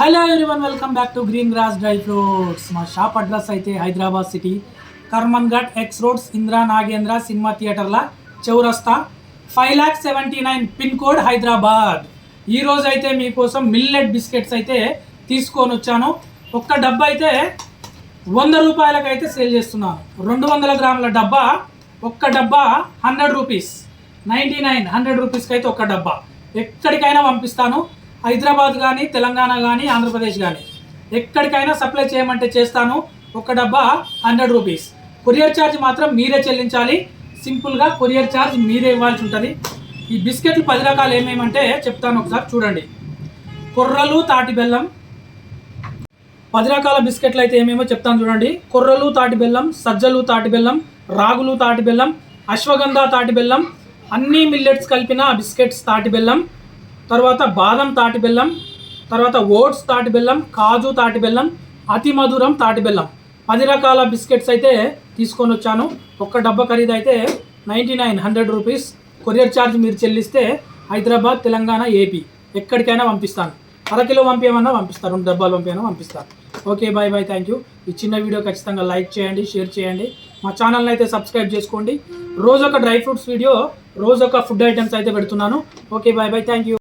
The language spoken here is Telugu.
Hello everyone welcome back to green grass dry fruits మా షాప్ అడ్రస్ అయితే Hyderabad city Karmanghat X roads Indira Nagendra cinema థియేటర్ల చౌరస్తా. Five lakh seventy nine pin code Hyderabad ఈరోజు అయితే మీకోసం మిల్లెట్ బిస్కెట్స్ అయితే తీసుకొని వచ్చాను. ఒక్క డబ్బా అయితే వంద రూపాయలకు అయితే సేల్ చేస్తున్నాను రెండు వందల గ్రాముల డబ్బా ఒక్క డబ్బా hundred rupees ninety nine hundred రూపీస్కి అయితే ఒక్క డబ్బా. ఎక్కడికైనా పంపిస్తాను. హైదరాబాద్ కానీ తెలంగాణ కానీ ఆంధ్రప్రదేశ్ కానీ ఎక్కడికైనా సప్లై చేయమంటే చేస్తాను. ఒక డబ్బా హండ్రెడ్ రూపీస్. కొరియర్ ఛార్జ్ మాత్రం మీరే చెల్లించాలి. సింపుల్గా కొరియర్ ఛార్జ్ మీరే ఇవ్వాల్సి ఉంటుంది. ఈ బిస్కెట్లు పది రకాలు ఏమేమంటే చెప్తాను ఒకసారి చూడండి. కొర్రలు తాటి బెల్లం. పది రకాల బిస్కెట్లు అయితే ఏమేమో చెప్తాను చూడండి. కొర్రలు తాటి బెల్లం సజ్జలు తాటి బెల్లం రాగులు తాటి బెల్లం అశ్వగంధ తాటి బెల్లం అన్ని మిల్లెట్స్ కలిపిన బిస్కెట్స్ తాటి బెల్లం తర్వాత బాదం తాటి బెల్లం తర్వాత ఓట్స్ తాటి బెల్లం కాజు తాటి బెల్లం అతి మధురం తాటి బెల్లం. పది రకాల బిస్కెట్స్ అయితే తీసుకొని వచ్చాను. ఒక్క డబ్బా ఖరీదు అయితే ninety nine hundred rupees. Courier charge మీరు చెల్లిస్తే హైదరాబాద్ తెలంగాణ ఏపీ ఎక్కడికైనా పంపిస్తాను. అరకిలో పంపేమన్నా పంపిస్తాను. రెండు డబ్బాలు పంపేమన్నా పంపిస్తాను. Okay bye bye thank you. ఈ చిన్న వీడియో ఖచ్చితంగా లైక్ చేయండి షేర్ చేయండి. మా ఛానల్ని అయితే సబ్స్క్రైబ్ చేసుకోండి. రోజు ఒక డ్రై ఫ్రూట్స్ వీడియో రోజు ఒక ఫుడ్ ఐటమ్స్ అయితే పెడుతున్నాను. Okay bye bye thank you.